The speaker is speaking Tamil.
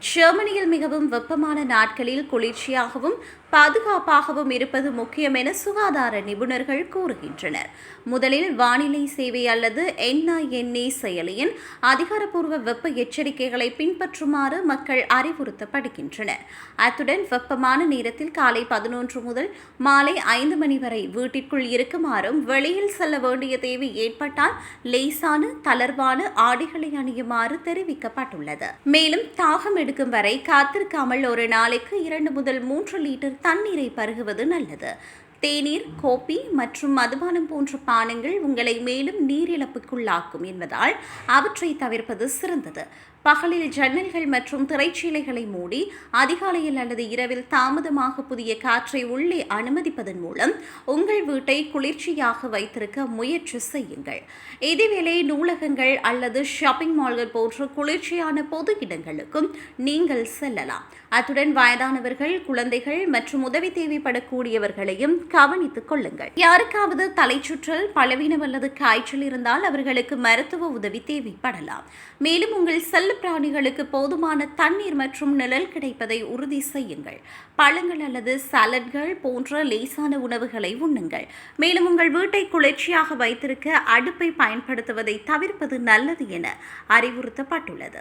ஜெர்மனியில் மிகவும் வெப்பமான நாட்களில் குளிர்ச்சியாகவும் பாதுகாப்பாகவும் இருப்பது முக்கியம் என சுகாதார நிபுணர்கள் கூறுகின்றனர். முதலில் வானிலை சேவை அல்லது என்ஐஎன்ஏ செயலியின் அதிகாரப்பூர்வ வெப்ப எச்சரிக்கைகளை பின்பற்றுமாறு மக்கள் அறிவுறுத்தப்படுகின்றனர். அத்துடன் வெப்பமான நேரத்தில் காலை பதினொன்று முதல் மாலை ஐந்து மணி வரை வீட்டிற்குள் இருக்குமாறும் வெளியில் செல்ல வேண்டிய தேவை ஏற்பட்டால் லேசான தளர்வான ஆடைகளை அணியுமாறு தெரிவிக்கப்பட்டுள்ளது. மேலும் தாகம் எடுக்கும் வரை காத்திருக்காமல் ஒரு நாளைக்கு இரண்டு முதல் மூன்று லிட்டர் தண்ணீரை பருகுவது நல்லது. தேநீர் கோப்பி மற்றும் மதுபானம் போன்ற பானங்கள் உங்களை மேலும் நீரிழப்புக்குள்ளாக்கும் என்பதால் அவற்றை தவிர்ப்பது சிறந்தது. பகலில் ஜன்னல்கள் மற்றும் திரைச்சீலைகளை மூடி அதிகாலையில் அல்லது இரவில் தாமதமாக புதிய காற்றை உள்ளே அனுமதிப்பதன் மூலம் உங்கள் வீட்டை குளிர்ச்சியாக வைத்திருக்க முயற்சி செய்யுங்கள். இதேவேளை நூலகங்கள் அல்லது ஷாப்பிங் மால்கள் போன்ற குளிர்ச்சியான பொது இடங்களுக்கும் நீங்கள் செல்லலாம். அத்துடன் வயதானவர்கள் குழந்தைகள் மற்றும் உதவி தேவைப்படக்கூடியவர்களையும் கவனித்துக் கொள்ளுங்கள். யாருக்காவது தலைச்சுற்றல் பலவீனம் அல்லது காய்ச்சல் இருந்தால் அவர்களுக்கு மருத்துவ உதவி தேவைப்படலாம். மேலும் உங்கள் செல்ல செல்லப்பிராணிகளுக்கு போதுமான தண்ணீர் மற்றும் நிழல் கிடைப்பதை உறுதி செய்யுங்கள். பழங்கள் அல்லது சலட்கள் போன்ற லேசான உணவுகளை உண்ணுங்கள். மேலும் உங்கள் வீட்டை குளிர்ச்சியாக வைத்திருக்க அடுப்பை பயன்படுத்துவதை தவிர்ப்பது நல்லது என அறிவுறுத்தப்பட்டுள்ளது.